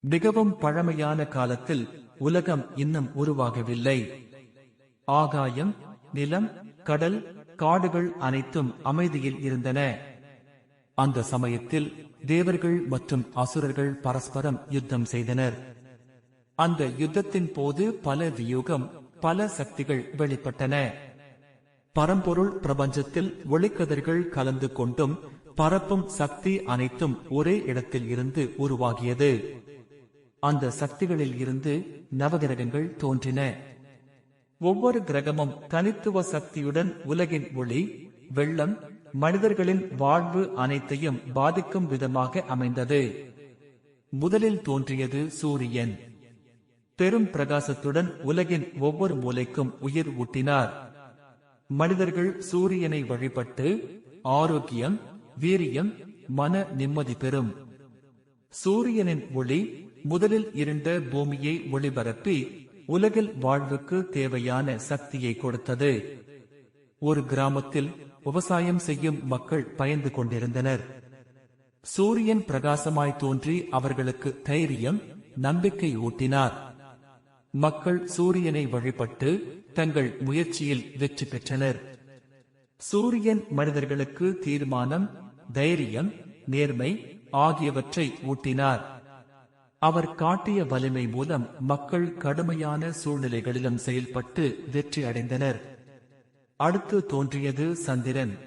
மிகவும் பழமையான காலத்தில் உலகம் இன்னும் உருவாகவில்லை. ஆகாயம் நிலம் கடல் காடுகள் அனைத்தும் அமைதியில் இருந்தன. அந்த சமயத்தில் தேவர்கள் மற்றும் அசுரர்கள் பரஸ்பரம் யுத்தம் செய்தனர். அந்த யுத்தத்தின் போது பல வியூகம் பல சக்திகள் வெளிப்பட்டன. பரம்பொருள் பிரபஞ்சத்தில் ஒளிக்கதிர்கள் கலந்து கொண்டும் பரப்பும் சக்தி அனைத்தும் ஒரே இடத்தில் இருந்து உருவாகியது. அந்த சக்திகளில் இருந்து நவகிரகங்கள் தோன்றின. ஒவ்வொரு கிரகமும் தனித்துவ சக்தியுடன் உலகின் ஒளி வெள்ளம் மனிதர்களின் வாழ்வு அனைத்தையும் பாதிக்கும் விதமாக அமைந்தது. முதலில் தோன்றியது சூரியன். பெரும் பிரகாசத்துடன் உலகின் ஒவ்வொரு மூலைக்கும் உயிர் ஊட்டினார். மனிதர்கள் சூரியனை வழிபட்டு ஆரோக்கியம் வீரியம் மன நிம்மதி பெறும். சூரியனின் ஒளி முதலில் இருண்ட பூமியை ஒளிபரப்பி உலகில் வாழ்வுக்கு தேவையான சக்தியை கொடுத்தது. ஒரு கிராமத்தில் விவசாயம் செய்யும் மக்கள் பயந்து கொண்டிருந்தனர். சூரியன் பிரகாசமாய் தோன்றி அவர்களுக்கு தைரியம் நம்பிக்கை ஊட்டினார். மக்கள் சூரியனை வழிபட்டு தங்கள் முயற்சியில் வெற்றி பெற்றனர். சூரியன் மனிதர்களுக்கு தீர்மானம் தைரியம் நேர்மை ஆகியவற்றை ஊட்டினார். அவர் காட்டிய வலிமை மூலம் மக்கள் கடுமையான சூழ்நிலைகளிலும் செயல்பட்டு வெற்றி அடைந்தனர். அடுத்து தோன்றியது சந்திரன்.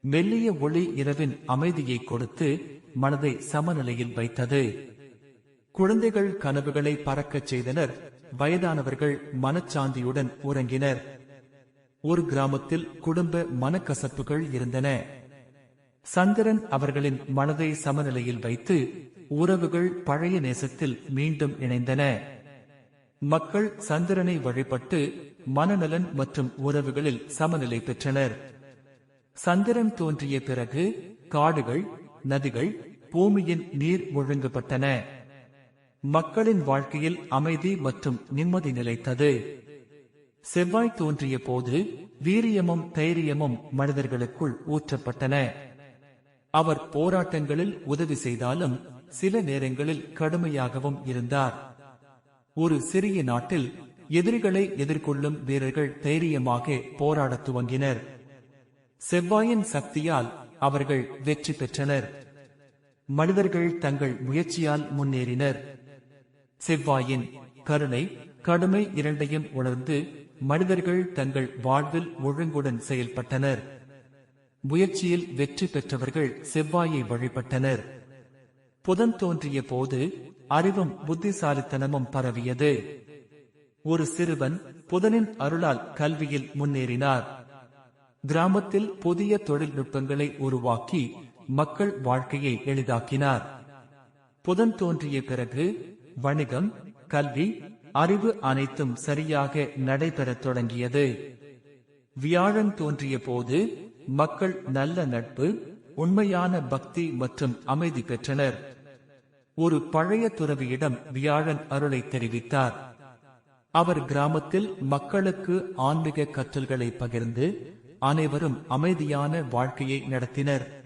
மெல்லிய ஒளி இரவின் அமைதியை கொடுத்து மனதை சமநிலையில் வைத்தது. குழந்தைகள் கனவுகளை பறக்கச் செய்தனர். வயதானவர்கள் மனச்சாந்தியுடன் உறங்கினர். ஒரு கிராமத்தில் குடும்ப மனக்கசப்புகள் இருந்தன. சந்திரன் அவர்களின் மனதை சமநிலையில் வைத்து உறவுகள் பழைய நேசத்தில் மீண்டும் இணைந்தன. மக்கள் சந்திரனை வழிபட்டு மனநலன் மற்றும் உறவுகளில் சமநிலை பெற்றனர். சந்திரன் தோன்றிய பிறகு காடுகள் நதிகள் பூமியின் நீர் ஒழுங்குபட்டன. மக்களின் வாழ்க்கையில் அமைதி மற்றும் நிம்மதி நிலைத்தது. செவ்வாய் தோன்றிய போது வீரியமும் தைரியமும் மனிதர்களுக்குள் ஊற்றப்பட்டன. அவர் போராட்டங்களில் உதவி செய்தாலும் சில நேரங்களில் கடுமையாகவும் இருந்தார். ஒரு சிறிய நாட்டில் எதிரிகளை எதிர்கொள்ளும் வீரர்கள் தைரியமாக போராடத் துவங்கினர். செவ்வாயின் சக்தியால் அவர்கள் வெற்றி பெற்றனர். மனிதர்கள் தங்கள் முயற்சியால் முன்னேறினர். செவ்வாயின் கருணை கடுமை இரண்டையும் உணர்ந்து மனிதர்கள் தங்கள் வாழ்வில் ஒழுங்குடன் செயல்பட்டனர். முயற்சியில் வெற்றி பெற்றவர்கள் செவ்வாயை வழிபட்டனர். புதன் தோன்றிய போது அறிவும் புத்திசாலித்தனமும் பரவியது. ஒரு சிறுவன் புதனின் அருளால் கல்வியில் முன்னேறினார். கிராமத்தில் புதிய தொழில்நுட்பங்களை உருவாக்கி மக்கள் வாழ்க்கையை எளிதாக்கினார். புதன் தோன்றிய பிறகு வணிகம் கல்வி அறிவு அனைத்தும் சரியாக நடைபெறத் தொடங்கியது. வியாழன் தோன்றிய போது மக்கள் நல்ல நட்பு உண்மையான பக்தி மற்றும் அமைதி பெற்றனர். ஒரு பழைய துறவியிடம் வியாழன் அருளை தெரிவித்தார். அவர் கிராமத்தில் மக்களுக்கு ஆன்மீக கற்றல்களை பகிர்ந்து அனைவரும் அமைதியான வாழ்க்கையை நடத்தினர்.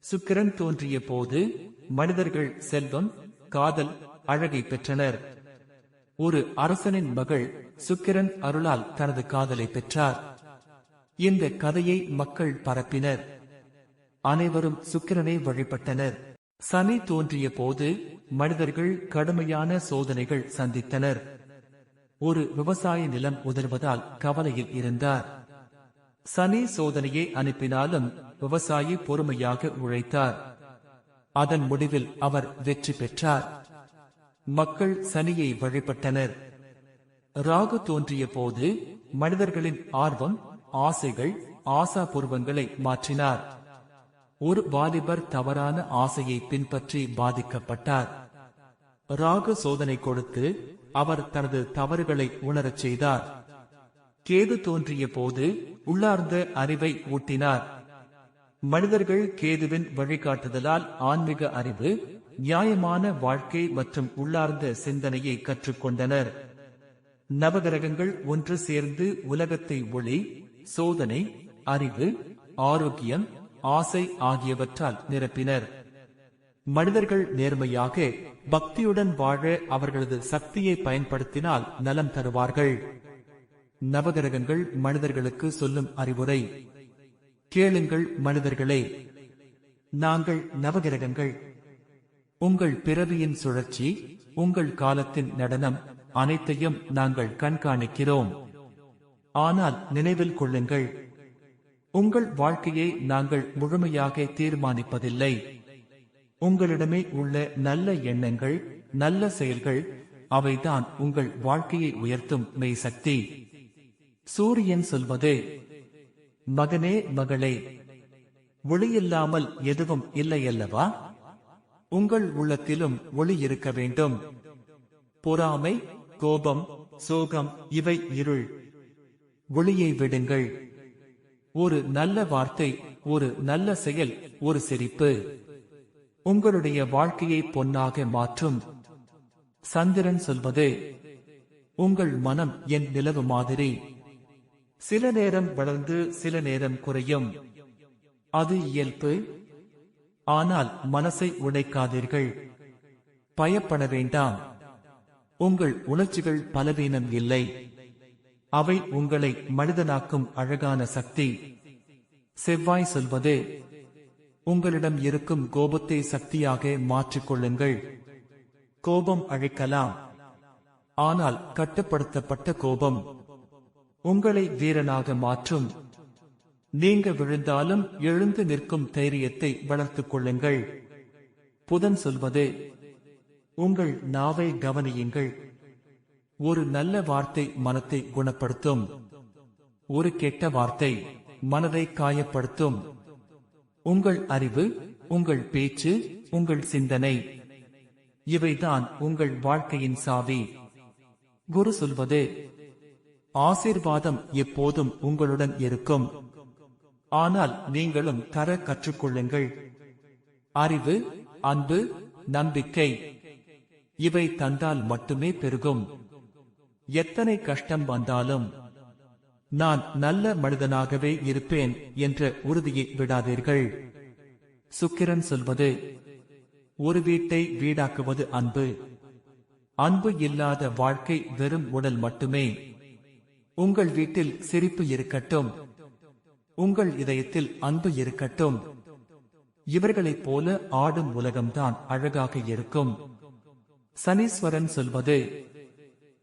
சுக்கிரன் தோன்றிய போது மனிதர்கள் செல்வம் காதல் அழகை பெற்றனர். ஒரு அரசனின் மகள் சுக்கிரன் அருளால் தனது காதலை பெற்றார். இந்த கதையை மக்கள் பரப்பினர். அனைவரும் சுக்கிரனை வழிபட்டனர். சனி தோன்றிய போது மனிதர்கள் கடுமையான சோதனைகள் சந்தித்தனர். ஒரு விவசாய நிலம் உதர்வதால் கவலையில் இருந்தார். சனி சோதனையை அனுப்பினாலும் விவசாயி பொறுமையாக உழைத்தார். அதன் முடிவில் அவர் வெற்றி பெற்றார். மக்கள் சனியை வழிபட்டனர். ராகு தோன்றிய போது மனிதர்களின் ஆர்வம் ஆசைகள் ஆசா பூர்வங்களை மாற்றினார். ஒரு வாலிபர் தவறான ஆசையை பின்பற்றி பாதிக்கப்பட்டார். ராகு சோதனை கொடுத்து அவர் தனது தவறுகளை உணரச் செய்தார். கேது தோன்றிய போது உள்ளார்ந்த அறிவை ஊட்டினார். மனிதர்கள் கேதுவின் வழிகாட்டுதலால் ஆன்மீக அறிவு நியாயமான வாழ்க்கை மற்றும் உள்ளார்ந்த சிந்தனையை கற்றுக்கொண்டனர். நவகிரகங்கள் ஒன்று சேர்ந்து உலகத்தை ஒளி சோதனை அறிவு ஆரோக்கியம் ஆசை ஆகியவற்றால் நிரப்பினர். மனிதர்கள் நேர்மையாக பக்தியுடன் வாழ அவர்களது சக்தியை பயன்படுத்தினால் நலம் தருவார்கள். நவகிரகங்கள் மனிதர்களுக்கு சொல்லும் அறிவுரை. கேளுங்கள் மனிதர்களே நாங்கள் நவகிரகங்கள். உங்கள் பிறவியின் சுழற்சி உங்கள் காலத்தின் நடனம் அனைத்தையும் நாங்கள் கண்காணிக்கிறோம். ஆனால் நினைவில் கொள்ளுங்கள். உங்கள் வாழ்க்கையை நாங்கள் முழுமையாக தீர்மானிப்பதில்லை. உங்களிடமே உள்ள நல்ல எண்ணங்கள் நல்ல செயல்கள் அவைதான் உங்கள் வாழ்க்கையை உயர்த்தும் மெய் சக்தி சூரியன் சொல்வது மகனே மகளே ஒளியில்லாமல் எதுவும் இல்லையல்லவா? உங்கள் உள்ளத்திலும் ஒளி இருக்க வேண்டும். பொறாமை கோபம் சோகம் இவை இருள். ஒளியை விடுங்கள். ஒரு நல்ல வார்த்தை ஒரு நல்ல செயல் ஒரு சிரிப்பு. உங்களுடைய வாழ்க்கையை பொன்னாக மாற்றும். சந்திரன் சொல்வது உங்கள் மனம் என் நிலவு மாதிரி. சில நேரம் வளர்ந்து சில நேரம் குறையும். அது இயல்பு. ஆனால் மனசை உடைக்காதீர்கள். பயப்பட வேண்டாம். உங்கள் உணர்ச்சிகள் பலவீனம் இல்லை. அவை உங்களை மனிதனாக்கும் அழகான சக்தி. செவ்வாய் சொல்வது உங்களிடம் இருக்கும் கோபத்தை சக்தியாக மாற்றிக்கொள்ளுங்கள். கோபம் அழைக்கலாம். ஆனால் கட்டுப்படுத்தப்பட்ட கோபம் உங்களை வீரனாக மாற்றும். நீங்க விழுந்தாலும் எழுந்து நிற்கும் தைரியத்தை வளர்த்துக் கொள்ளுங்கள். புதன் சொல்வது உங்கள் நாவை கவனியுங்கள். ஒரு நல்ல வார்த்தை மனத்தை குணப்படுத்தும். ஒரு கெட்ட வார்த்தை மனதை காயப்படுத்தும். உங்கள் அறிவு உங்கள் பேச்சு உங்கள் சிந்தனை இவைதான் உங்கள் வாழ்க்கையின் சாவி. குரு சொல்வது ஆசீர்வாதம் எப்போதும் உங்களுடன் இருக்கும். ஆனால் நீங்களும் தர கற்றுக்கொள்ளுங்கள். அறிவு அன்பு நம்பிக்கை இவை தந்தால் மட்டுமே பெருகும். எத்தனை கஷ்டம் வந்தாலும் நான் நல்ல மனிதனாகவே இருப்பேன் என்ற உறுதியை விடாதீர்கள். சுக்கிரன் சொல்வது ஒரு வீட்டை வீடாக்குவது அன்பு. அன்பு இல்லாத வாழ்க்கை வெறும் உடல் மட்டுமே. உங்கள் வீட்டில் சிரிப்பு இருக்கட்டும். உங்கள் இதயத்தில் அன்பு இருக்கட்டும். இவர்களைப் போல ஆடும் உலகம்தான் அழகாக இருக்கும். சனீஸ்வரன் சொல்வது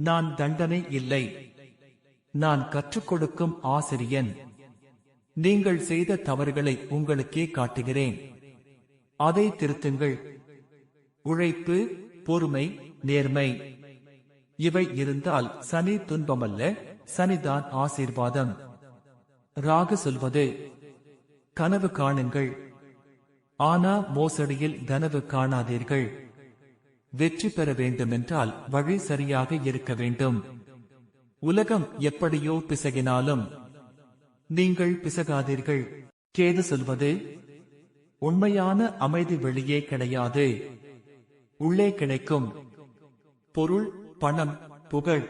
நான் தண்டனை இல்லை. நான் கற்றுக் கொடுக்கும் ஆசிரியன். நீங்கள் செய்த தவறுகளை உங்களுக்கே காட்டுகிறேன். அதை திருத்துங்கள். உழைப்பு பொறுமை நேர்மை. இவை இருந்தால் சனி துன்பமல்ல சனிதான் ஆசீர்வாதம். ராகு சொல்வது கனவு காணுங்கள். ஆனா மோசடியில் கனவு காணாதீர்கள். வெற்றி பெற வேண்டுமென்றால் வழி சரியாக இருக்க வேண்டும். உலகம் எப்படியோ பிசகினாலும் நீங்கள் பிசகாதீர்கள். கேது சொல்வது உண்மையான அமைதி வெளியே கிடையாது. உள்ளே கிடைக்கும். பொருள் பணம் புகழ்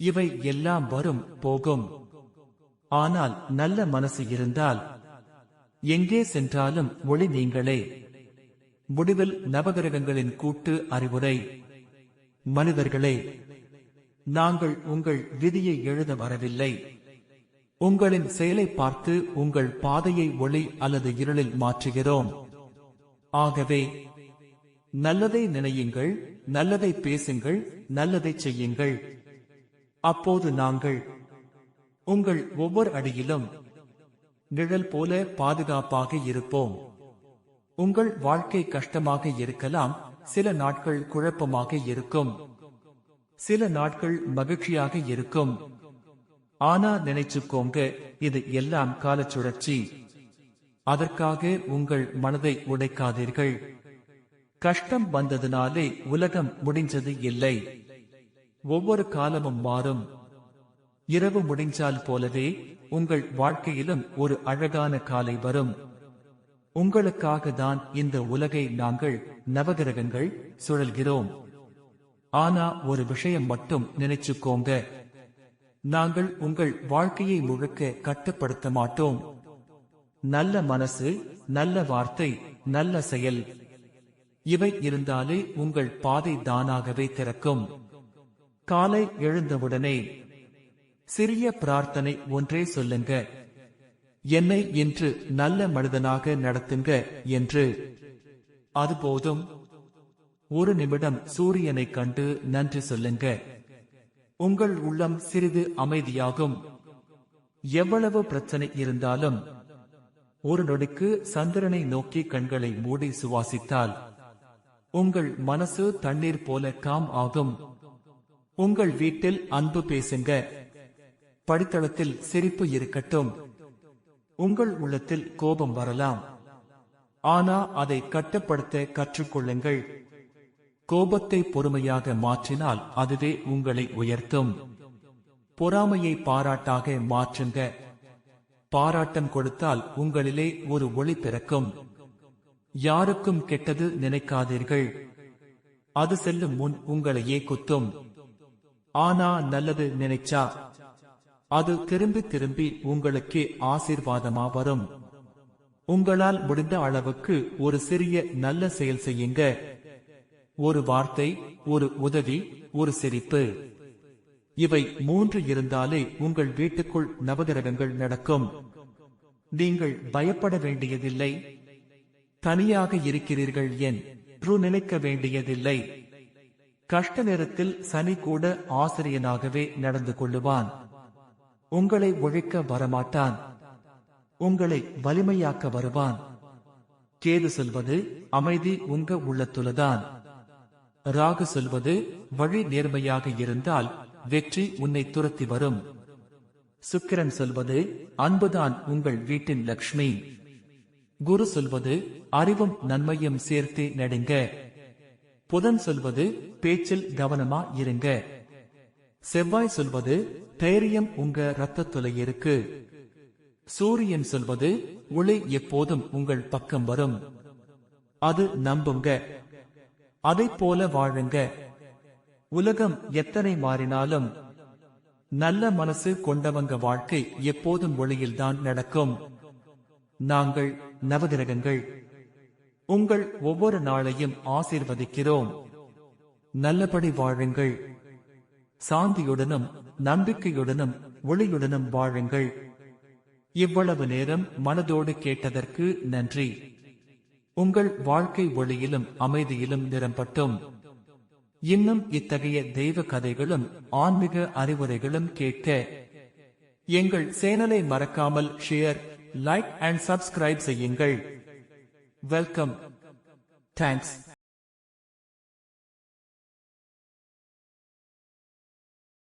இவை எல்லாம் வரும் போகும். ஆனால் நல்ல மனசு இருந்தால் எங்கே சென்றாலும் ஒளி நீங்களே. முடிவில் நவகிரகங்களின் கூட்டு அறிவுரை. மனிதர்களே நாங்கள் உங்கள் விதியை எழுத வரவில்லை. உங்களின் செயலை பார்த்து உங்கள் பாதையை ஒளி அல்லது இருளில் மாற்றுகிறோம். ஆகவே நல்லதை நினையுங்கள் நல்லதை பேசுங்கள் நல்லதை செய்யுங்கள். அப்போது நாங்கள் உங்கள் ஒவ்வொரு அடியிலும் நிழல் போல பாதுகாப்பாக இருப்போம். உங்கள் வாழ்க்கை கஷ்டமாக இருக்கலாம் சில நாட்கள் குழப்பமாக இருக்கும். சில நாட்கள் மகிழ்ச்சியாக இருக்கும். ஆனா நினைச்சுக்கோங்க இது எல்லாம் காலச்சுழற்சி அதற்காக உங்கள் மனதை உடைக்காதீர்கள். கஷ்டம் வந்ததுனாலே உலகம் முடிஞ்சது இல்லை. ஒவ்வொரு காலமும் மாறும். இரவு முடிஞ்சால் போலவே உங்கள் வாழ்க்கையிலும் ஒரு அழகான காலை வரும். உங்களுக்காக தான் இந்த உலகை நாங்கள் நவகிரகங்கள் சுழல்கிறோம். ஆனா ஒரு விஷயம் மட்டும் நினைச்சுக்கோங்க. நாங்கள் உங்கள் வாழ்க்கையை முழுக்க கட்டுப்படுத்த மாட்டோம். நல்ல மனசு நல்ல வார்த்தை நல்ல செயல். இவை இருந்தாலே உங்கள் பாதை தானாகவே திறக்கும். காலை எழுந்தவுடனே சிறிய பிரார்த்தனை ஒன்றே சொல்லுங்க. என்னை இன்று நல்ல மனிதனாக நடத்துங்க என்று. அது போதும் ஒரு நிமிடம் சூரியனை கண்டு நன்றி சொல்லுங்க. உங்கள் உள்ளம் சிறிது அமைதியாகும். எவ்வளவு பிரச்சனை இருந்தாலும் ஒரு நொடிக்கு சந்திரனை நோக்கி கண்களை மூடி சுவாசித்தால் உங்கள் மனசு தண்ணீர் போல காம் ஆகும். உங்கள் வீட்டில் அன்பு பேசுங்க. படித்தளத்தில் சிரிப்பு இருக்கட்டும். உங்கள் உள்ளத்தில் கோபம் வரலாம். ஆனா அதை கட்டுப்படுத்த கற்றுக்கொள்ளுங்கள். கோபத்தை பொறுமையாக மாற்றினால் அதுவே உங்களை உயர்த்தும். பொறாமையை பாராட்டாக மாற்றுங்க. பாராட்டம் கொடுத்தால் உங்களிலே ஒரு ஒளி பிறக்கும். யாருக்கும் கெட்டது நினைக்காதீர்கள். அது செல்லும் முன் உங்களையே குத்தும். ஆனா நல்லது நினைச்சா அது திரும்பி திரும்பி உங்களுக்கு ஆசீர்வாதமா வரும். உங்களால் முடிந்த அளவுக்கு ஒரு சிறிய நல்ல செயல் செய்யுங்க. ஒரு வார்த்தை ஒரு உதவி ஒரு சிரிப்பு. இவை மூன்று இருந்தாலே உங்கள் வீட்டுக்குள் நவகிரகங்கள் நடக்கும். நீங்கள் பயப்பட வேண்டியதில்லை. தனியாக இருக்கிறீர்கள் என்று நினைக்க வேண்டியதில்லை. கஷ்ட நேரத்தில் சனி கூட ஆசிரியனாகவே நடந்து கொள்ளுவான். உங்களை ஒழிக்க வரமாட்டான். உங்களை வலிமையாக்க வருவான். கேது சொல்வது அமைதி உங்க உள்ளத்துலதான். ராகு சொல்வது வழி நேர்மையாக இருந்தால் வெற்றி உன்னை துரத்தி வரும். சுக்கிரன் சொல்வது அன்புதான் உங்கள் வீட்டின் லக்ஷ்மி. குரு சொல்வது அறிவும் நன்மையும் சேர்த்து நடுங்க. புதன் சொல்வது பேச்சில் கவனமா இருங்க. செவ்வாய் சொல்வது தைரியம் உங்க ரத்தத்துல இருக்கு. சூரியன் சொல்வது ஒளி எப்போதும் உங்கள் பக்கம் வரும். அது நம்புங்க. அதைப் போல வாழுங்க. உலகம் எத்தனை மாறினாலும் நல்ல மனசு கொண்டவங்க வாழ்க்கை எப்போதும் ஒளியில்தான் நடக்கும். நாங்கள் நவகிரகங்கள். உங்கள் ஒவ்வொரு நாளையும் ஆசீர்வதிக்கிறோம். நல்லபடி வாழுங்கள். சாந்தியுடனும் நம்பிக்கையுடனும் ஒளியுடனும் வாழுங்கள். இவ்வளவு நேரம் மனதோடு கேட்டதற்கு நன்றி. உங்கள் வாழ்க்கை ஒளியிலும் அமைதியிலும் நிரம்பட்டும். இன்னும் இத்தகைய தெய்வ கதைகளும் ஆன்மீக அறிவுரைகளும் கேட்க எங்கள் சேனலை மறக்காமல் ஷேர் லைக் அண்ட் சப்ஸ்கிரைப் செய்யுங்கள். வெல்கம். தேங்க்ஸ்.